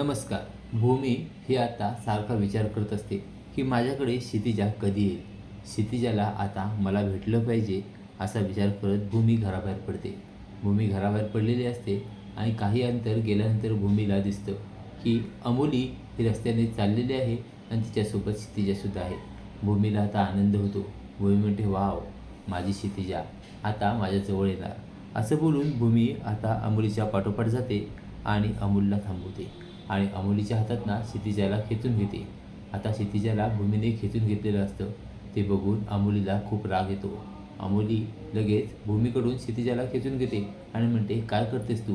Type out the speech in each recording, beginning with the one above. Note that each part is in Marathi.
नमस्कार. भूमी ही आता सारखा विचार करत असते की माझ्याकडे क्षितिजा कधी येईल? क्षितिजाला आता मला भेटलं पाहिजे असा विचार करत भूमी घराबाहेर पडते. भूमी घराबाहेर पडलेली असते आणि काही अंतर गेल्यानंतर भूमीला दिसतं की अमोली ही रस्त्याने चाललेली आहे आणि तिच्यासोबत क्षितिजासुद्धा आहे. भूमीला आता आनंद होतो. भूमी म्हणते वाव माझी क्षितिजा आता माझ्याजवळ येणार. असं बोलून भूमी आता अमोलीच्या पाठोपाठ जाते आणि अमोलला थांबवते. आणि अमोलीच्या हातात ना क्षितिजाला खेचून घेते. आता क्षितिजाला भूमीने खेचून घेतलेलं असतं. ते बघून अमोलीला खूप राग येतो. अमोली लगेच भूमीकडून क्षितिजाला खेचून घेते आणि म्हणते काय करतेस तू?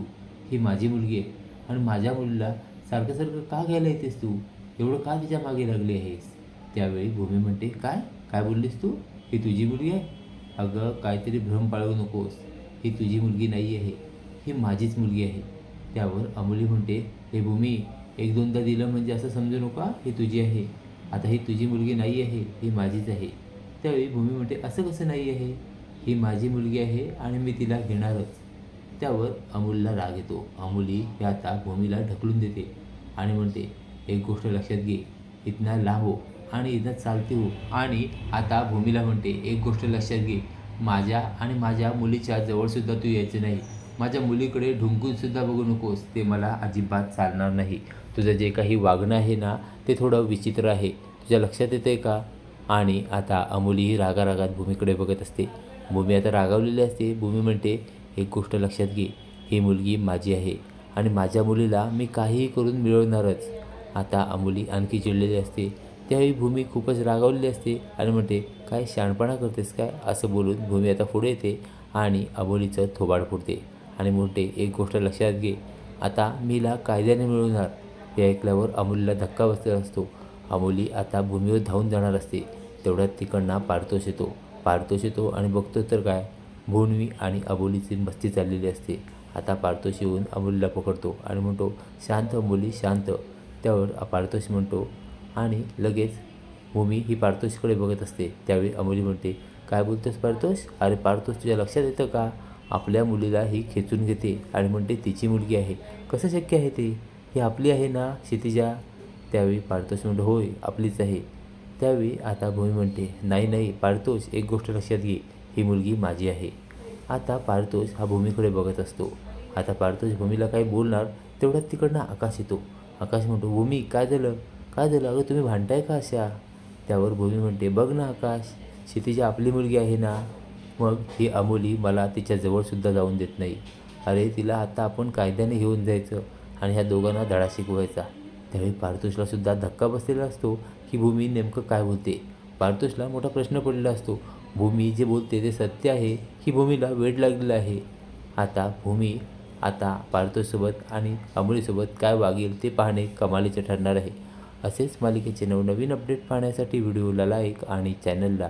ही माझी मुलगी आहे. आणि माझ्या मुलीला सारखं सारखं का घ्यायला येतेस तू? एवढं का तिच्यामागे लागली आहेस? त्यावेळी भूमी म्हणते काय? काय बोललीस तू? ही तुझी मुलगी आहे? अगं काहीतरी भ्रम पाळवू नकोस. ही तुझी मुलगी नाही आहे ही माझीच मुलगी आहे. त्यावर अमोली म्हणते हे भूमी एक दोनदा दिलं म्हणजे असं समजू नका ही तुझी आहे. आता ही तुझी मुलगी नाही आहे ही माझीच आहे. त्यावेळी भूमी म्हणते असं कसं नाही आहे? ही माझी मुलगी आहे आणि मी तिला घेणारच. त्यावर अमूलला राग येतो. अमुली हे आता भूमीला ढकलून देते आणि म्हणते एक गोष्ट लक्षात घे. इथनं लांब हो आणि इथं चालते हो. आणि आता भूमीला म्हणते एक गोष्ट लक्षात घे. माझ्या आणि माझ्या मुलीच्या जवळसुद्धा तू यायचं नाही. माझ्या मुलीकडे ढुंकूनसुद्धा बघू नकोस ते मला अजिबात चालणार नाही. तुझं जे काही वागणं आहे ना ते थोडं विचित्र आहे. तुझ्या लक्षात येतं आहे का? आणि आता अमुलीही रागारागात भूमीकडे बघत असते. भूमी आता रागावलेली असते. भूमी म्हणते एक गोष्ट लक्षात घे. ही मुलगी माझी आहे. आणि माझ्या मुलीला मी काहीही करून मिळवणारच. आता अमुली आणखी चिडलेली असते. त्यावेळी भूमी खूपच रागावलेली असते आणि म्हणते काय शहाणपणा करतेस काय? असं बोलून भूमी आता पुढे येते आणि अमोलीचं थोबाड फुटते आणि म्हणते एक गोष्ट लक्षात घे. आता मीला कायद्याने मिळवणार हे ऐकल्यावर अमूलला धक्का बसलेला असतो. अमोली आता भूमीवर धावून जाणार असते. तेवढ्यात तिकडनं पारतोष येतो. पारतोष येतो आणि बघतो तर काय? भुणवी आणि अबोलीची मस्ती चाललेली असते. आता पारतोष येऊन अमोलीला पकडतो आणि म्हणतो शांत अमोली शांत. त्यावर पारतोष म्हणतो आणि लगेच भूमी ही पारतोषकडे बघत असते. त्यावेळी अमोली म्हणते काय बोलतोस पारतोष? अरे पारतोष तुझ्या लक्षात येतं का? आपल्या मुलीला ही खेचून घेते आणि म्हणते तिची मुलगी आहे. कसं शक्य आहे ते? ही आपली आहे ना क्षितिजा. त्यावेळी पारतोष म्हणतो होय आपलीच आहे. त्यावेळी आता भूमी म्हणते नाही नाही पारतोष एक गोष्ट लक्षात घे ही मुलगी माझी आहे. आता पारतोष हा भूमीकडे बघत असतो. आता पारतोष भूमीला काही बोलणार तेवढ्यात तिकडनं आकाश येतो. आकाश म्हणतो भूमी काय झालं? काय झालं? अगं तुम्ही भांडताय का अशा? त्यावर भूमी म्हणते बघ ना आकाश क्षितिजा आपली मुलगी आहे ना मग ही अमोली मला तिच्याजवळसुद्धा जाऊन देत नाही. अरे तिला आता आपण कायद्याने घेऊन जायचं आणि ह्या दोघांना धडा शिकवायचा. त्यावेळी पारतोषलासुद्धा धक्का बसलेला असतो की भूमी नेमकं काय बोलते. पारतोषला मोठा प्रश्न पडलेला असतो. भूमी जे बोलते ते सत्य आहे की भूमीला वेळ लागलेला आहे? आता भूमी आता पारतोषसोबत आणि अमोलीसोबत काय वागेल ते पाहणे कमालीचे ठरणार आहे. असेच मालिकेचे नवनवीन अपडेट पाहण्यासाठी व्हिडिओला लाईक आणि चॅनलला